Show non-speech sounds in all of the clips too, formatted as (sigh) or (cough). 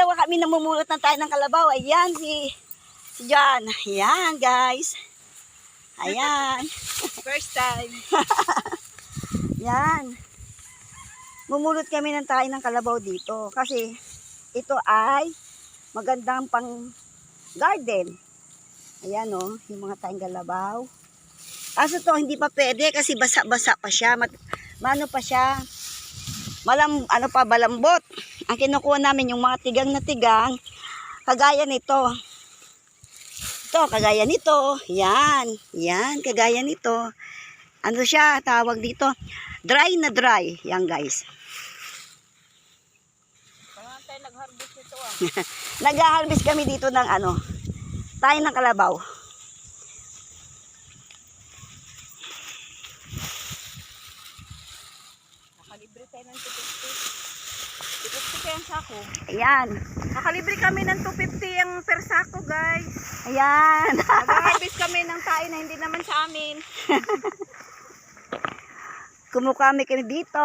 dalawa kami namumulot ng tayo ng kalabaw. Ayan, si, si John. Ayan, guys. Ayan. (laughs) First time. (laughs) Yan. Mumulot kami ng tayo ng kalabaw dito. Kasi ito ay magandang pang garden. Ayan o, yung mga tayong kalabaw. Kaso to hindi pa pwede kasi basa-basa pa siya. Mat, mano pa siya. Malam, ano pa, balambot. Ang kinukuha namin yung mga tigang na tigang. Kagaya nito. Ito, kagaya nito. Yan. Yan, kagaya nito. Ano siya, tawag dito. Dry na dry. Yan guys. Nag-harvest nito ah. (laughs) Nag-harvest kami dito ng ano, tayo ng kalabaw. Nakalibre tayo ng 250. 250 kaya ang sako. Ayan. Nakalibre kami ng 250 ang per sako guys. Ayan. Nag-harvest (laughs) kami ng tayo na hindi naman sa amin. (laughs) Kumukami kami dito.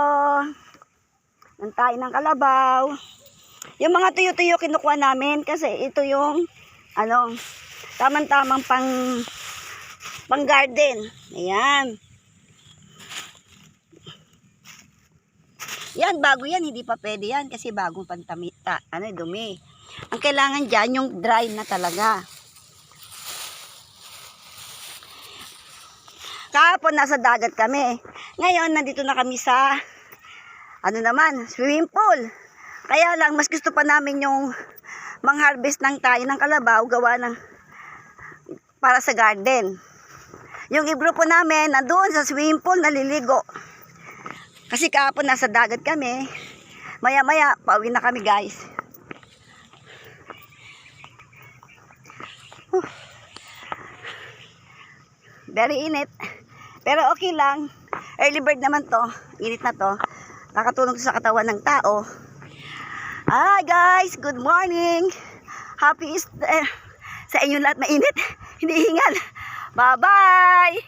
Ng tayo ng kalabaw. Yung mga tuyo-tuyo kinukuha namin kasi ito yung ano, tamang-tamang pang pang garden. Ayan. Yan, bago yan. Hindi pa pwede yan kasi bagong pantamita. Ano, dumi. Ang kailangan dyan, yung dry na talaga. Kahapon nasa dagat kami. Ngayon, nandito na kami sa, ano naman, swimming pool. Kaya lang, mas gusto pa namin yung mang-harvest ng tayo ng kalabaw, gawa ng, para sa garden. Yung ibro po namin, nandoon sa swimming pool, naliligo. Kasi kahapon nasa dagat kami. Maya-maya, pauwi na kami guys. Huh. Very init. Pero okay lang. Early bird naman to. Init na to. Nakatulong sa katawan ng tao. Hi guys, good morning. Happy Easter. Sa inyo lahat mainit. (laughs) Hindi hingal. Bye-bye.